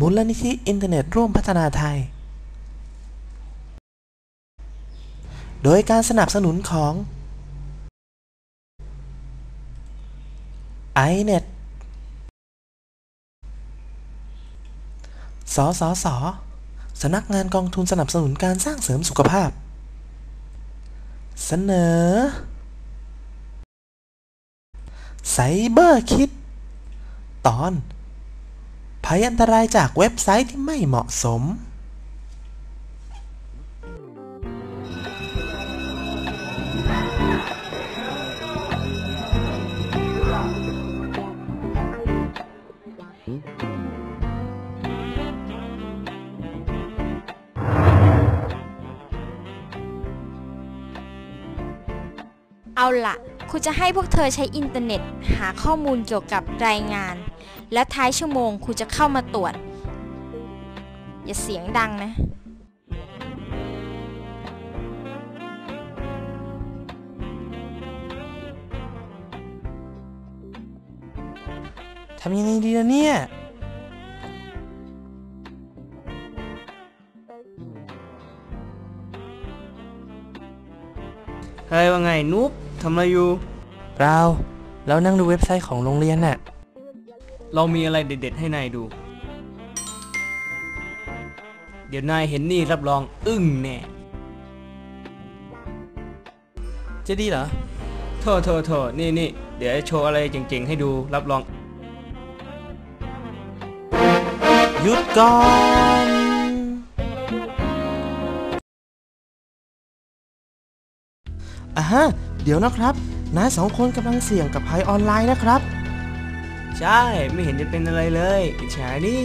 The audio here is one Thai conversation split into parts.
มูลนิธิอินเทอร์เน็ตร่วมพัฒนาไทย โดยการสนับสนุนของ iNet สสส สำนักงานกองทุนสนับสนุนการสร้างเสริมสุขภาพ เสนอไซเบอร์คิด ตอน ภัยอันตรายจากเว็บไซต์ที่ไม่เหมาะสม เอาล่ะครูจะให้พวกเธอใช้อินเทอร์เน็ต หาข้อมูลเกี่ยวกับรายงาน และท้ายชั่วโมงครูจะเข้ามาตรวจ อย่าเสียงดังนะทำยังไงดีล่ะเนี่ย เฮ้ยว่าไงนุ๊บทำอะไรอยู่เราเรานั่งดูเว็บไซต์ของโรงเรียนน่ะ เรามีอะไรเด็ดๆ ให้นายดู เดี๋ยวนายเห็นนี่รับรองอึ้งแน่จะดีเหรอโทษโทษโทษนี่นี่เดี๋ยวโชว์อะไรเจ๋งๆ ให้ดูรับรอง หยุดก่อนอ่าฮะ เดี๋ยวนะครับนายสองคนกำลังเสี่ยงกับภัยออนไลน์นะครับ ใช่ไม่เห็นจะเป็นอะไรเลยอิจฉานี่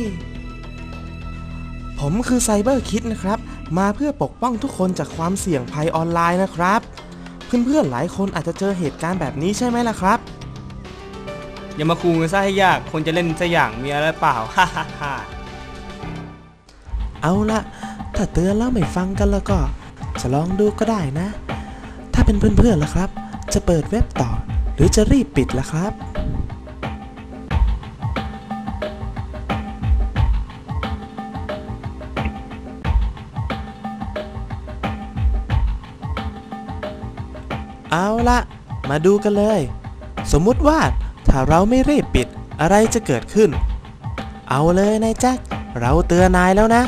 ผมคือไซเบอร์คิดนะครับ มาเพื่อปกป้องทุกคนจากความเสี่ยงภัยออนไลน์นะครับ เพื่อนๆหลายคนอาจจะเจอเหตุการณ์แบบนี้ใช่ไหมล่ะครับ อย่ามาคูกันซะให้ยากคนจะเล่นซะอย่างมีอะไรเปล่าฮ่าฮ่าฮ่าเอาละถ้าเตือนแล้วไม่ฟังกันแล้วก็ จะลองดูก็ได้นะ ถ้าเป็นเพื่อนๆล่ะครับ จะเปิดเว็บต่อ หรือจะรีบปิดล่ะครับ เอาละมาดูกันเลย สมมุติว่าถ้าเราไม่รีบปิดอะไรจะเกิดขึ้น เอาเลยนายแจ็คเราเตือนนายแล้วนะ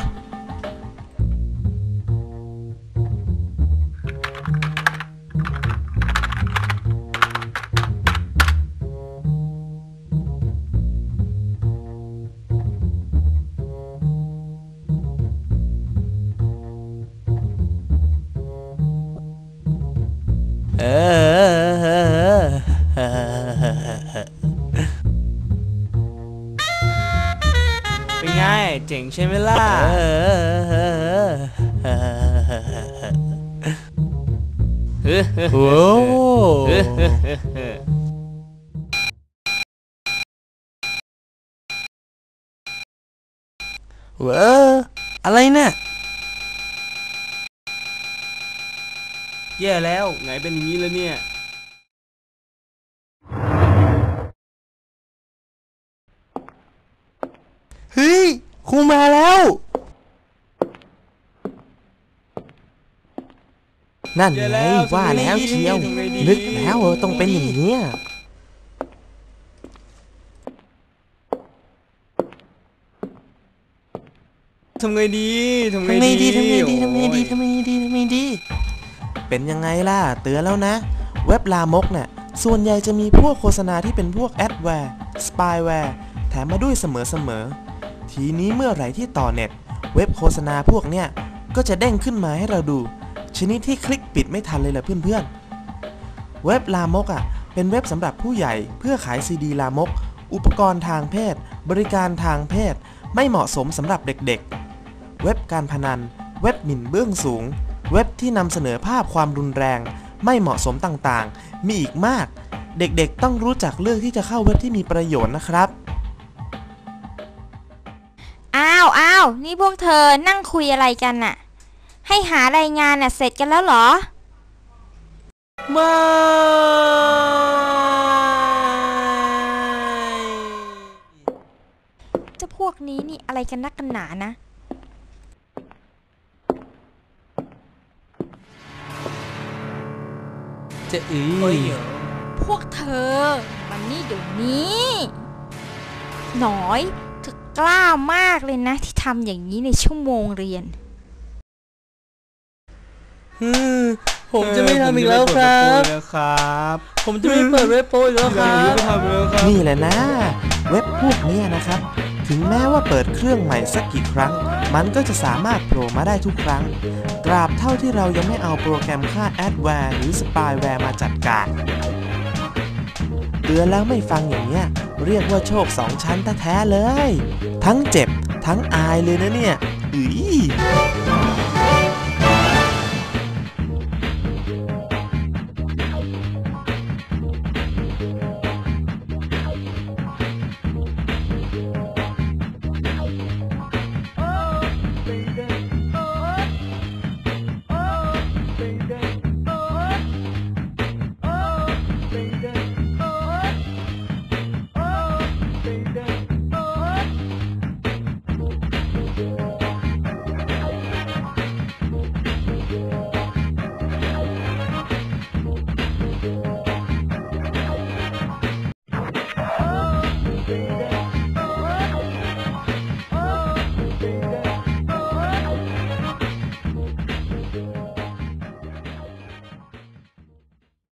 เป็นไง เจ๋งใช่ไหมล่ะฮ้ยโอ้ว้ออะไรเนี่ย แย่แล้วไงเป็นอย่างนี้แล้วเนี่ยเฮ้ยครูมาแล้ว นั่นเจอไงแล้วว่าแล้วทำไงดีเชียว ทำไงดี นึกแล้วเออต้องเป็นอย่างนี้ยทำไงดีทำไงทำไงดีทำไงดีโอ้ยทำไงดีทำไงดีทำไงดี เป็นยังไงล่ะ เตือนแล้วนะ เว็บลามกเนี่ยส่วนใหญ่จะมีพวกโฆษณาที่เป็นพวกแอดแวร์สปายแวร์แถมมาด้วยเสมอๆ ทีนี้เมื่อไหร่ที่ต่อเน็ต เว็บโฆษณาพวกเนี้ยก็จะเด้งขึ้นมาให้เราดู ชนิดที่คลิกปิดไม่ทันเลยล่ะเพื่อนๆ เว็บลามกอะ เป็นเว็บสำหรับผู้ใหญ่เพื่อขายซีดีลามก อุปกรณ์ทางเพศ บริการทางเพศ ไม่เหมาะสมสำหรับเด็กๆ เว็บการพนัน เว็บหมิ่นเบื้องสูง เว็บที่นำเสนอภาพความรุนแรง ไม่เหมาะสมต่างๆ มีอีกมาก เด็กๆ ต้องรู้จักเลือกที่จะเข้าเว็บที่มีประโยชน์นะครับ อ้าวอ้าวนี่พวกเธอนั่งคุยอะไรกันน่ะ ให้หารายงานน่ะเสร็จกันแล้วเหรอ ไม่ใจจ้าพวกนี้นี่อะไรกันนักกันหนานะ จะอืโอ้ยอพวกเธอ มันนี่เดี๋ยวนี้ หน่อยเธอกล้ามากเลยนะ ที่ทำอย่างนี้ในชั่วโมงเรียนอืมผมจะไม่ทำอีกแล้วครับ ผมจะไม่เปิดประตูแล้วครับผมจะไม่เปิดเว็บโปอีกแล้วคอย่ารัลืบมทำแล้วครับ นี่แหละนะ เว็บพวกเนี้ยนะครับ ถึงแม้ว่าเปิดเครื่องใหม่สักกี่ครั้ง มันก็จะสามารถโผล่มาได้ทุกครั้ง ตราบเท่าที่เรายังไม่เอาโปรแกรมค่าแอดแวร์หรือสปายแวร์มาจัดการเตือนแล้วไม่ฟังอย่างเนี้ย เรียกว่าโชคสองชั้นแท้ๆเลย ทั้งเจ็บ ทั้งอายเลยนะเนี่ย อือ